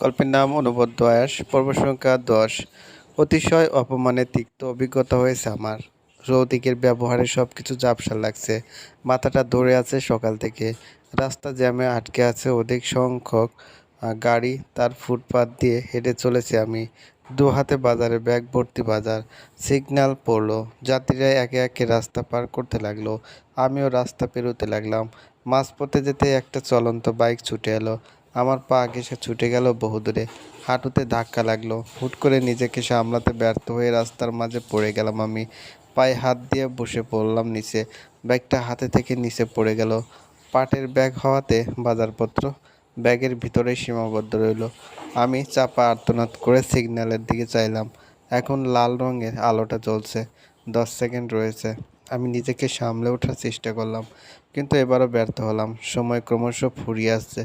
গল্পের নাম অনুবদ্ধ আয়াস পর্ব সংখ্যা দশ। অতিশয় অপমানে তিক্ত অভিজ্ঞতা হয়েছে আমার। রৌদিকের ব্যবহারে সব কিছু জাপসা লাগছে। মাথাটা ধরে আছে সকাল থেকে। রাস্তা জ্যামে আটকে আছে অধিক সংখ্যক গাড়ি। তার ফুটপাত দিয়ে হেঁটে চলেছি আমি। দু হাতে বাজারে ব্যাগ ভর্তি বাজার। সিগন্যাল পড়ল। যাত্রীরা একে একে রাস্তা পার করতে লাগল। আমিও রাস্তা পেরোতে লাগলাম। মাঝপথে যেতে একটা চলন্ত বাইক ছুটে এলো। আমার পা ঘেঁষে ছুটে গেল বহুদূরে। হাঁটুতে ধাক্কা লাগল। হুট করে নিজেকে সামলাতে ব্যর্থ হয়ে রাস্তার মাঝে পড়ে গেলাম আমি। পায়ে হাত দিয়ে বসে পড়লাম নিচে। ব্যাগটা হাতে থেকে নিচে পড়ে গেল। পাটের ব্যাগ হওয়াতে বাজারপত্র ব্যাগের ভিতরেই সীমাবদ্ধ রইল। আমি চাপা আর্তনাদ করে সিগন্যালের দিকে চাইলাম। এখন লাল রঙের আলোটা জ্বলছে। দশ সেকেন্ড রয়েছে। আমি নিজেকে সামলে ওঠার চেষ্টা করলাম, কিন্তু এবারও ব্যর্থ হলাম। সময় ক্রমশ ফুরিয়ে আসছে।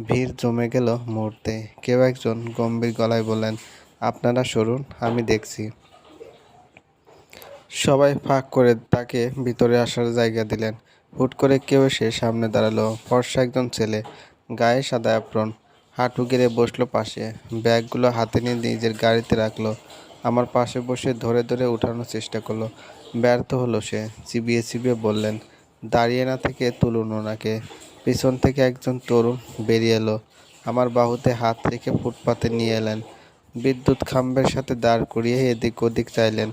ভিড় জমে গেল মুহূর্তে। কেউ একজন গম্ভীর গলায় বললেন, আপনারা সরুন, আমি দেখছি। সবাই ফাঁক করে তাকে ভিতরে আসার জায়গা দিলেন। হুট করে কেউ এসে সামনে দাঁড়াল। ফর্সা একজন ছেলে, গায়ে সাদা অ্যাপ্রন। হাঁটু গেড়ে বসল পাশে। ব্যাগগুলো হাতে নিয়ে নিজের গাড়িতে রাখল। আমার পাশে বসে ধরে ধরে উঠানোর চেষ্টা করল। ব্যর্থ হলো সে। চিবিয়ে চিবিয়ে বললেন, দাঁড়িয়ে না থেকে তুলুন ওনাকে। পিছন থেকে একজন তরুণ বেরিয়ে এলো। আমার বাহুতে হাত রেখে ফুটপাতে নিয়ে এলেন। বিদ্যুৎ খাম্বের সাথে দাঁড় করিয়ে এদিক ওদিক চাইলেন।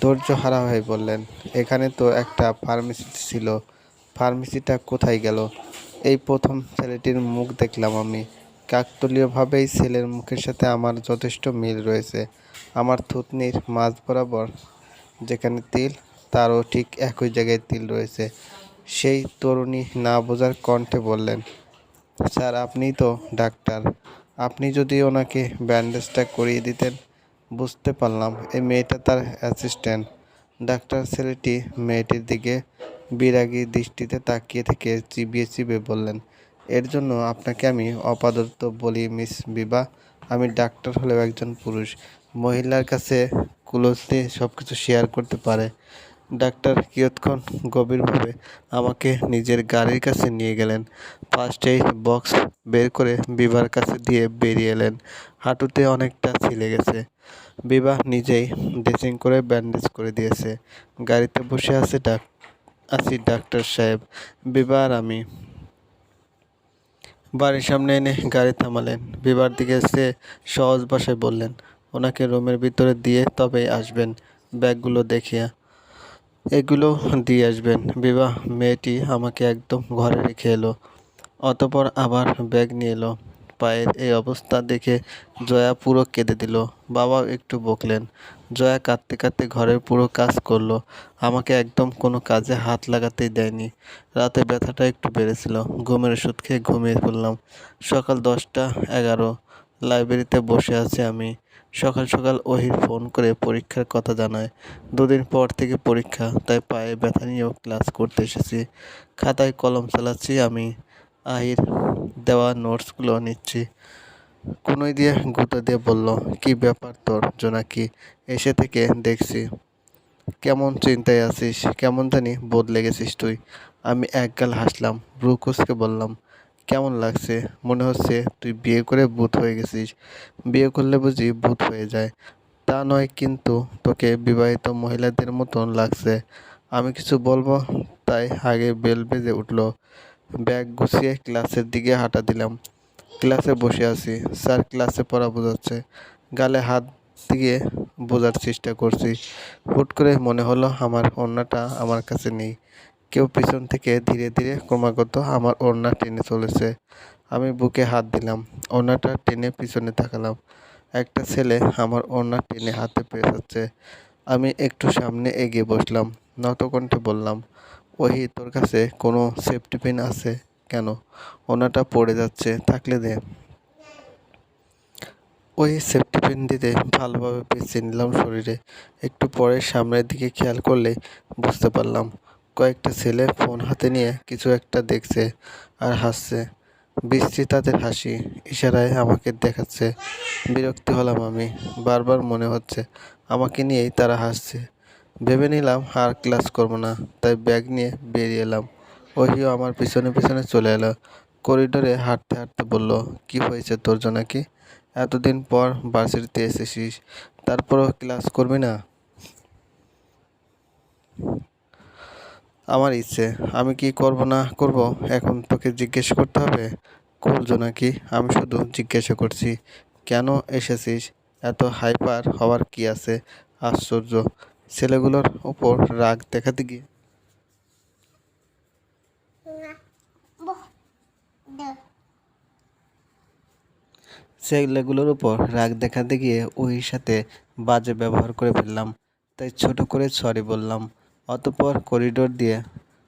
ধৈর্য হারা হয়ে বললেন, এখানে তো একটা ফার্মেসি ছিল। ফার্মেসিটা কোথায় গেল? এই প্রথম ছেলেটির মুখ দেখলাম আমি। কাকতলীয়ভাবেই ছেলের মুখের সাথে আমার যথেষ্ট মিল রয়েছে। আমার থুতনির মাঝ বরাবর যেখানে তিল, তারও ঠিক একই জায়গায় তিল রয়েছে। সেই তরুণী না বোঝার কণ্ঠে বললেন, স্যার, আপনিই তো ডাক্তার। আপনি যদি ওনাকে ব্যান্ডেজটা করিয়ে দিতেন, বুঝতে পারলাম এই মেয়েটা তার অ্যাসিস্ট্যান্ট। ডাক্তার ছেলেটি মেয়েটির দিকে বিরাগী দৃষ্টিতে তাকিয়ে থেকে চিবিয়ে চিবিয়ে বললেন, এর জন্য আপনাকে আমি অপাদত্ত বলি, মিস বিবা আমি ডাক্তার হলেও একজন পুরুষ। মহিলার কাছে ক্লোজলি সব কিছু শেয়ার করতে পারে। ডাক্তার কিয়ৎক্ষণ গভীরভাবে আমাকে নিজের গাড়ির কাছে নিয়ে গেলেন। ফার্স্ট এইড বক্স বের করে বিবার কাছে দিয়ে বেরিয়ে এলেন। হাঁটুতে অনেকটা ছিলে গেছে। বিবাহ নিজেই ড্রেসিং করে ব্যান্ডেজ করে দিয়েছে। গাড়িতে বসে আছে ডাক, আছি ডাক্তার সাহেব বিবাহ আর আমি। বাড়ির সামনে এনে গাড়ি থামালেন। বিবার দিকে সে সহজ ভাষায় বললেন, ওনাকে রুমের ভিতরে দিয়ে তবেই আসবেন। ব্যাগগুলো দেখিয়া এগুলো দিয়ে আসবেন। বিবাহ, মেয়েটি আমাকে একদম ঘরে রেখে এলো, অতপর আবার ব্যাগ নিয়ে এলো। পায়ের এই অবস্থা দেখে জয়া পুরো কেঁদে দিল। বাবা একটু বকলেন। জয়া কাঁদতে কাঁদতে ঘরের পুরো কাজ করল। আমাকে একদম কোনো কাজে হাত লাগাতেই দেয়নি। রাতে ব্যথাটা একটু বেড়েছিল। ঘুমের ওষুধ খেয়ে ঘুমিয়ে পড়লাম। সকাল দশটা এগারো। লাইব্রেরিতে বসে আছি আমি। সকাল সকাল ওহির ফোন করে পরীক্ষার কথা জানায়। দুদিন পর থেকে পরীক্ষা, তাই পায়ে ব্যথা নিয়েও ক্লাস করতে এসেছি। খাতায় কলম চালাচ্ছি আমি আহির দেওয়া নোটসগুলো নিচ্ছি। কোনোই দিয়ে গুঁতো দিয়ে বলল, কি ব্যাপার তোর, জোনাকি? এসে থেকে দেখছি। কেমন চিন্তায় আছিস? কেমন জানি বদলে গেছিস তুই। আমি একগাল হাসলাম ব্রুকুসকে বললাম কেমন লাগছে? মনে হচ্ছে তুই বিয়ে করে ভূত হয়ে গেছিস। বিয়ে করলে বুঝি ভূত হয়ে যায়। তা নয় কিন্তু তোকে বিবাহিত মহিলাদের মতন লাগছে। আমি কিছু বলব? তাই আগে বেল বেজে উঠল। ব্যাগ গুছিয়ে ক্লাসের দিকে হাঁটা দিলাম। ক্লাসে বসে আছি। স্যার ক্লাসে পড়া বোঝাচ্ছে। গালে হাত দিয়ে বোঝার চেষ্টা করছি। হুট করে মনে হলো আমার ওড়নাটা আমার কাছে নেই। কেউ পিছন থেকে ধীরে ধীরে ক্রমাগত আমার ওড়না টেনে চলেছে। আমি বুকে হাত দিলাম, ওড়নাটা টেনে পিছনে তাকালাম। একটা ছেলে আমার ওড়না টেনে হাতে পেঁচাচ্ছে আমি একটু সামনে এগিয়ে বসলাম, নতকণ্ঠে বললাম, ওহি, তোর কাছে কোনো সেফটি পিন আছে কেন? ওনাটা পড়ে যাচ্ছে, থাকলে দে। ওই সেফটি পিন দিতে ভালোভাবে পেঁচিয়ে নিলাম শরীরে। একটু পরে সামনের দিকে খেয়াল করলে বুঝতে পারলাম কয়েকটা ছেলে ফোন হাতে নিয়ে কিছু একটা দেখছে আর হাসছে। বিশ্রী তাদের হাসি ইশারায় আমাকে দেখাচ্ছে। বিরক্তি হলাম আমি। বারবার মনে হচ্ছে আমাকে নিয়েই তারা হাসছে। ভেবে নিলাম আর ক্লাস করব না, তাই ব্যাগ নিয়ে বেরিয়ে এলাম। ওহিও আমার পিছনে পিছনে চলে এলো। করিডোরে হাঁটতে হাঁটতে বলল, কি হয়েছে তোর জন্য কি এতদিন পর বার্সিটিতে এসেছিস, তারপরও ক্লাস করবি না? আমার ইচ্ছে। আমি কি করব না করব? এখন তোকে জিজ্ঞেস করতে হবে। করছ নাকি? আমি শুধু জিজ্ঞাসা করছি, কেন এসেছিস? এত হাইপার হওয়ার কি আছে? আশ্চর্য। ছেলেগুলোর ওপর রাগ দেখাতে গিয়ে ছেলেগুলোর উপর রাগ দেখাতে গিয়ে ওই সাথে বাজে ব্যবহার করে ফেললাম। তাই ছোট করে সরি বললাম। অতপর করিডোর দিয়ে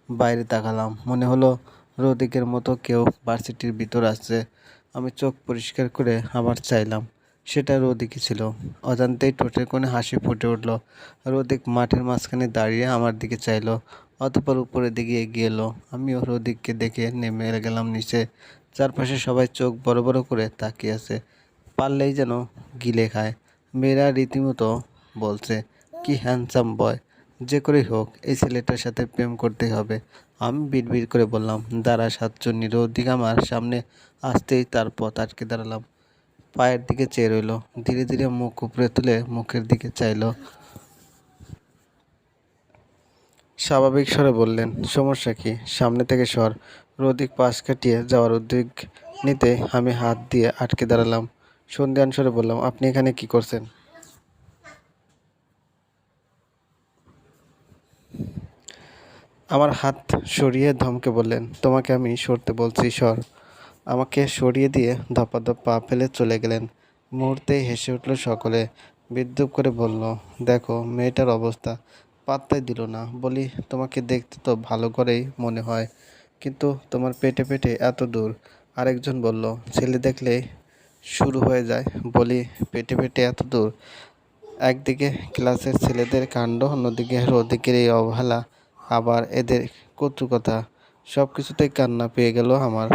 বাইরে তাকালাম। মনে হলো রোদিকের মতো কেউ ভার্সিটির ভিতর আসছে আমি চোখ পরিষ্কার করে আবার চাইলাম। সেটা রোদিকই ছিল। অজান্তেই ঠোঁটের কোণে হাসি ফুটে উঠল। রোদিক মাঠের মাঝখানে দাঁড়িয়ে আমার দিকে চাইলো। অতপর উপরের দিকে এগিয়ে এলো। আমিও রোদিককে দেখে নেমে গেলাম নিচে। চারপাশে সবাই চোখ বড় বড় করে তাকিয়ে আছে। পারলেই যেন গিলে খায়। মেয়েরা রীতিমতো বলছে, কি হ্যান্ডসাম বয় যে করেই হোক, এই ছেলেটার সাথে প্রেম করতেই হবে। আমি বিড়বিড় করে বললাম, দাঁড়া সাতজনী রৌদিক আমার সামনে আসতেই তার পথ আটকে দাঁড়ালাম। পায়ের দিকে চেয়ে রইল, ধীরে ধীরে মুখ উপরে তুলে মুখের দিকে চাইলো। স্বাভাবিক স্বরে বললেন, সমস্যা কি? সামনে থেকে সর। রোদিক পাশ কাটিয়ে যাওয়ার উদ্যোগ নিতে আমি হাত দিয়ে আটকে দাঁড়ালাম। সন্ধ্যান স্বরে বললাম, আপনি এখানে কি করছেন? আমার হাত সরিয়ে ধমকে বললেন, তোমাকে আমি সরতে বলছি, সর। আমাকে সরিয়ে দিয়ে ধপাধপ পা ফেলে চলে গেলেন। মুহূর্তেই হেসে উঠল সকলে। বিদ্যুৎ করে বলল, দেখো, মেয়েটার অবস্থা পাত্তাই দিল না। বলি, তোমাকে দেখতে তো ভালো করেই মনে হয়, কিন্তু তোমার পেটে পেটে এত দূর। আরেকজন বলল, ছেলে দেখলে শুরু হয়ে যায়। বলি, পেটে পেটে এত দূর? একদিকে ক্লাসের ছেলেদের কাণ্ড, অন্যদিকে ওদিকের এই অবহেলা। আবার এদের কটুকতা সব কিছুতেই কান্না পেয়ে গেল আমার।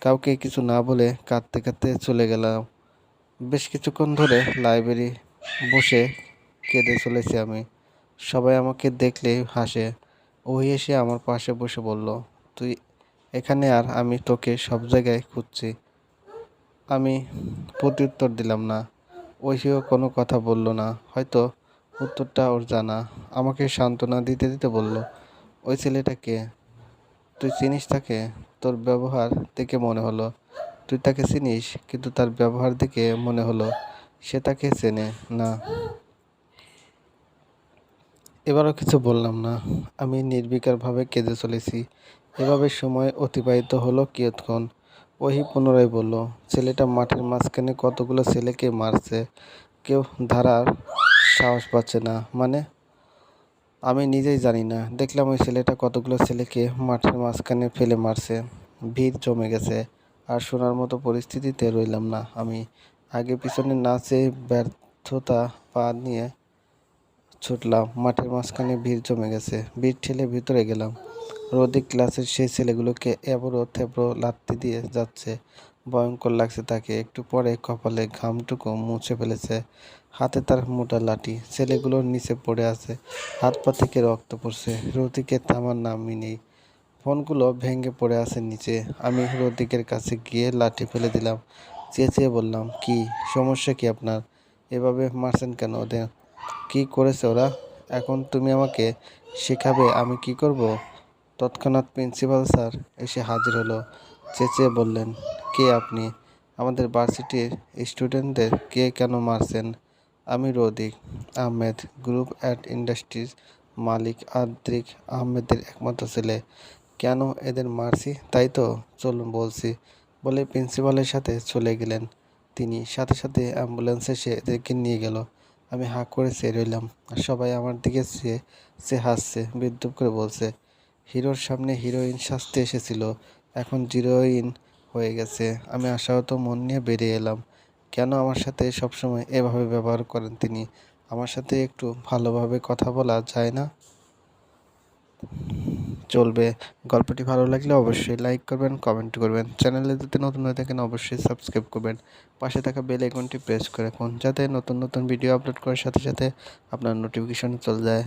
কাউকে কিছু না বলে কাঁদতে কাঁদতে চলে গেলাম। বেশ কিছুক্ষণ ধরে লাইব্রেরি বসে কেঁদে চলেছি আমি। সবাই আমাকে দেখলে হাসে। ওই এসে আমার পাশে বসে বলল, তুই এখানে আর আমি তোকে সব জায়গায় খুঁজছি। আমি প্রত্যুত্তর দিলাম না। ঐশীও কোনো কথা বলল না। হয়তো উত্তরটা ওর জানা। আমাকে সান্ত্বনা দিতে দিতে বলল ওই ছেলেটাকে, তুই চিনিস তাকে? তোর ব্যবহার দেখে মনে হলো। তুই তাকে চিনিস, কিন্তু তার ব্যবহার দেখে মনে হলো সে তাকে চেনে, না। এবারও কিছু বললাম না। আমি নির্বিকারভাবে কেঁদে চলেছি। এভাবে সময় অতিবাহিত হলো কিয়ৎক্ষণ। ওহি পুনরায় বলল, ছেলেটা মাঠের মাঝখানে কতগুলো ছেলেকে মারছে? কেউ ধারার সাহস পাচ্ছে না। মানে আমি নিজেই জানি না। দেখলাম ওই ছেলেটা কতগুলো ছেলেকে মাঠের মাঝখানে ফেলে মারছে। ভিড় জমে গেছে। আর শোনার মতো পরিস্থিতিতে রইলাম না আমি। আগে পিছনে নাচে ব্যর্থতা পা নিয়ে ছুটলাম। মাঠের মাঝখানে ভিড় জমে গেছে। ভিড় ঠেলে ভিতরে গেলাম। রোদিক ক্লাসের সেই ছেলেগুলোকে এবড়ো থেবড়ো লাত্তি দিয়ে যাচ্ছে। ভয়ঙ্কর লাগছে তাকে। একটু পরে কপালে ঘামটুকু মুছে ফেলেছে। হাতে তার মোটা লাঠি। ছেলেগুলোর নিচে পড়ে আছে। হাত পা থেকে রক্ত পড়ছে। রতিকে থামার নামই নেই। ফোনগুলো ভেঙে পড়ে আছে নিচে। আমি রতিকের কাছে গিয়ে লাঠি ফেলে দিলাম। চেঁচিয়ে বললাম, কি? সমস্যা কি আপনার? এভাবে মারছেন কেন ওদের? কি করেছে ওরা? এখন তুমি আমাকে শেখাবে আমি কি করব? তৎক্ষণাৎ প্রিন্সিপাল স্যার এসে হাজির হলো। চেঁচিয়ে বললেন কে আপনি? আমাদের ভার্সিটির স্টুডেন্টদের কে কেন মারছেন? আমি Rodik Ahmed group at industries মালিক আদ্রিক আহমেদের একমাত্র ছেলে। কেন এদের মারছি? তাই তো, চলুন বলছি। বলে প্রিন্সিপালের সাথে চলে গেলেন। তিনি সাথে সাথে অ্যাম্বুলেন্স এসে এদেরকে নিয়ে গেল। আমি হাঁ করে চেয়ে রইলাম। আর সবাই আমার দিকে চেয়ে সে হাসছে, বিদ্রুপ করে বলছে, হিরোর সামনে হিরোইন সাজতে এসেছিল। এখন জিরোইন হয়ে গেছে। আমি আশাহত মন নিয়ে বেরিয়ে এলাম। কেন আমার সাথে সবসময় এভাবে ব্যবহার করেন তিনি? আমার সাথে একটু ভালোভাবে কথা বলা যায় না? চলবে। গল্পটি ভালো লাগলে অবশ্যই লাইক করবেন কমেন্ট করবেন। চ্যানেলে যদি নতুন হয়ে থাকেন, অবশ্যই সাবস্ক্রাইব করবেন। পাশে থাকা বেল আইকনটি প্রেস করে রাখুন, যাতে নতুন নতুন ভিডিও আপলোড করার সাথে সাথে আপনার নোটিফিকেশন চলে যায়।